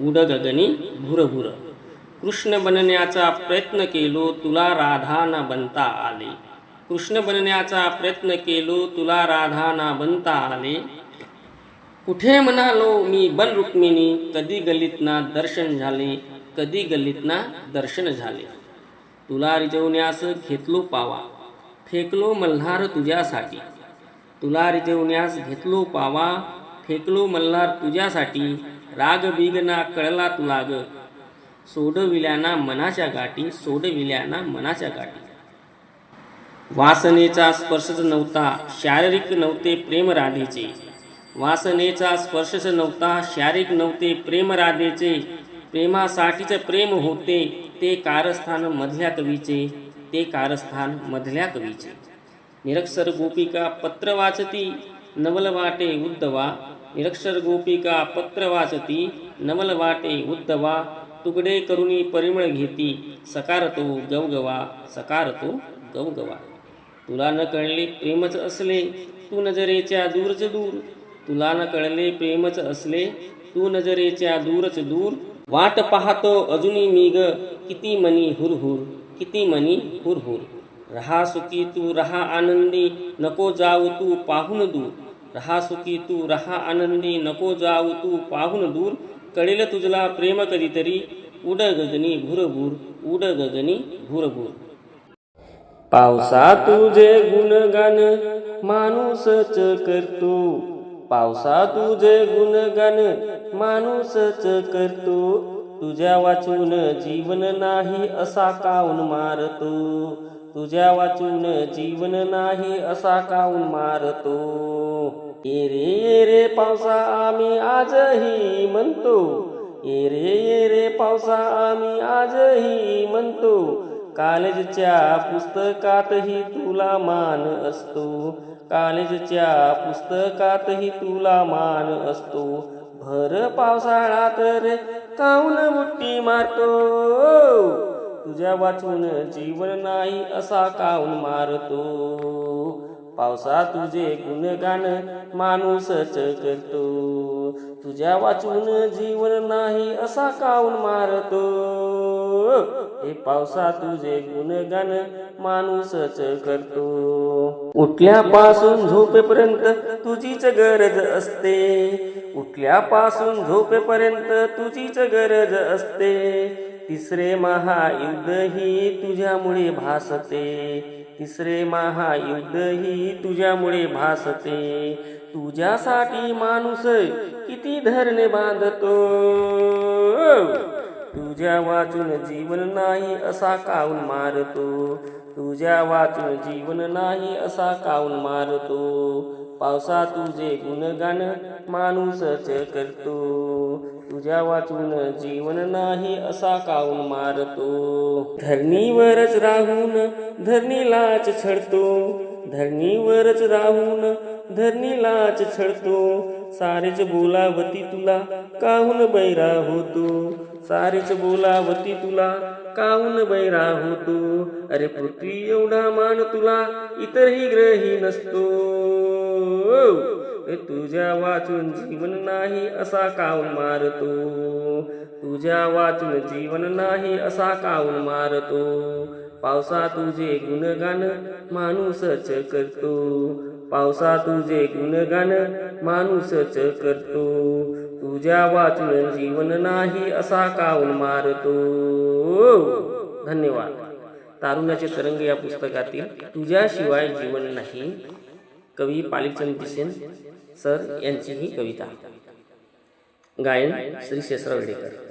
उड गगनी भुरभुर. कृष्ण बनण्याचा प्रयत्न केलो तुला राधा ना बनता आले. कृष्ण बनण्याचा प्रयत्न केलो तुला राधा ना बनता आले. कुठे म्हणालो मी बन रुक्मिणी कधी गल्लीत ना दर्शन झाले कधी गल्लीत ना दर्शन झाले. तुला रिजवण्यास घेतलो पावा फेकलो मल्हार तुझ्यासाठी. तुला रिजवण्यास घेतलो पावा फेकलो मल्हार तुझ्यासाठी राग बिगना कळलात लाग. सोडविल्याना मनाच्या गाठी सोडविल्याना मनाच्या गाठी. वासनेचा स्पर्शच नव्हता शारीरिक नव्हते प्रेम राधेचे वासनेचा स्पर्शच नव्हता शारीरिक नव्हते प्रेम राधेचे प्रेमासाठीचे प्रेम होते ते कारस्थान मधल्या कवीचे. ते कारस्थान मधल्या कवीचे. निरक्षर गोपिका पत्र वाचती नवल वाटे उद्धवा. निरक्षर गोपिका पत्र वाचती नमल वाटे उद्धवा तुकडे करुणी परिमळ घेती सकारतो गवगवा सकारतो गवगवा. तुला न कळले प्रेमच असले तू नजरेच्या दूरच दूर. तुला न कळले प्रेमच असले तू नजरेच्या दूरच दूर. वाट पाहतो अजूनही मी ग किती मनी हुरहुर किती मनी हुरहुर. रहा सुखी तू रहा आनंदी नको जाऊ तू पाहून दूर. रहा सुखी तू रहा आनंदी नको जाऊ तू पाहून दूर. कळेल तुझला प्रेम कधीतरी. उड गगनी भुरभूर उड गगनी भुरभूर. पावसा तुझे गुणगान माणूसच करतो. पावसा तुझे गुणगान माणूसच करतो. तुझ्या वाचून जीवन नाही असा काऊन मारतो. तुझ्या वाचून जीवन नाही असा काऊन मारतो? एरे रे ये रे पावसा आम्ही आजही म्हणतो. एरे रे ये रे पावसा आम्ही आजही म्हणतो. कॉलेजच्या पुस्तकातही तुला मान असतो. कॉलेजच्या पुस्तकातही तुला मान असतो. भर पावसाळा तर काऊन बुट्टी मारतो? तुझ्या वाचून जीवन नाही असा काऊन मारतो? पावसा तुझे गुणगान माणूसच करतो. तुझ्या वाचून जीवन नाही असा काऊन मारतो? हे पावसा तुझे गुणगान माणूसच करतो. उठल्यापासून झोपेपर्यंत तुझीच गरज असते. उठल्यापासून झोपेपर्यंत तुझीच गरज असते. तिसरे महायुद्ध ही तुझ्यामुळे भासते. तिसरे महायुद्ध ही तुझ्यामुळे भासते. तुझ्यासाठी माणूस किती धरणे बांधतो. तुझ्या वाचून जीवन नाही असा काऊन मारतो. तुझ्या वाचून जीवन नाही असा काऊन मारतो. पावसा तुझे गुणगान माणूसच करतो. तुझ्या वाचून जीवन नाही असा काऊन मारतो? धरणीवरच राहून धरणीलाच छडतो धरणीवरच राहून धरणीलाच छडतो सारेच बोलावती तुला काहून बैरा होतो? सारेच बोलावती तुला काहून बैरा होतो? अरे पृथ्वी एवढा मान तुला इतरही ग्रही नसतो. तुझ्या वाचून जीवन नाही असा काऊन मारतो? तुझ्या वाचून जीवन नाही असा काऊन मारतो? पावसा तुझे गुणगान माणूसच करतो. पावसा तुझे गुणगान माणूसच करतो. तुझ्या वाचून जीवन नाही असा काऊन मारतो? धन्यवाद. तारुण्याचे तरंग या पुस्तकातील तुझ्याशिवाय जीवन नाही. कवी पालिकचंद सेन सर यांची ही कविता. गायन श्री शेषराव वेडेकर.